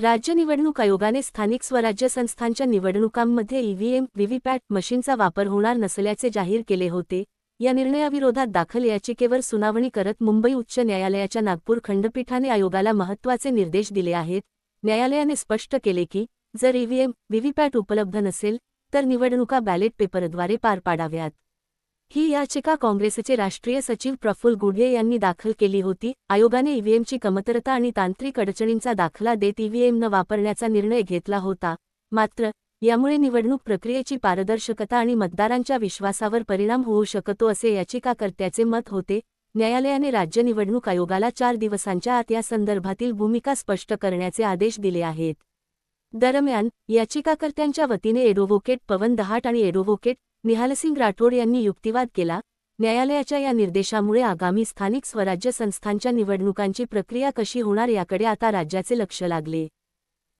राज्य निवडणूक आयोगाने स्थानिक स्वराज्य संस्थांच्या निवडणुकांमध्ये ईव्हीएम व्हीव्हीपॅट मशीनचा वापर होणार नसल्याचे जाहीर केले होते. या निर्णयाविरोधात दाखल याचिकेवर सुनावणी करत मुंबई उच्च न्यायालयाच्या नागपूर खंडपीठाने आयोगाला महत्त्वाचे निर्देश दिले आहेत. न्यायालयाने स्पष्ट केले की जर ईव्हीएम व्हीव्हीपॅट उपलब्ध नसेल तर निवडणुका बॅलेट पेपरद्वारे पार पाडाव्यात. ही याचिका काँग्रेसचे राष्ट्रीय सचिव प्रफुल्ल गुढे यांनी दाखल केली होती. आयोगाने ईव्हीएमची कमतरता आणि तांत्रिक अडचणींचा दाखला देत ईव्हीएम न वापरण्याचा निर्णय घेतला होता. मात्र यामुळे निवडणूक प्रक्रियेची पारदर्शकता आणि मतदारांच्या विश्वासावर परिणाम होऊ शकतो असे याचिकाकर्त्याचे मत होते. न्यायालयाने राज्य निवडणूक आयोगाला चार दिवसांच्या आत या संदर्भातील भूमिका स्पष्ट करण्याचे आदेश दिले आहेत. दरम्यान याचिकाकर्त्यांच्या वतीने एडव्होकेट पवन दहाट आणि एडव्होकेट निहालसिंग राठोड यांनी युक्तिवाद केला. न्यायालयाच्या या निर्देशामुळे आगामी स्थानिक स्वराज्य संस्थांच्या निवडणुकांची प्रक्रिया कशी होणार याकडे आता राज्याचे लक्ष लागले.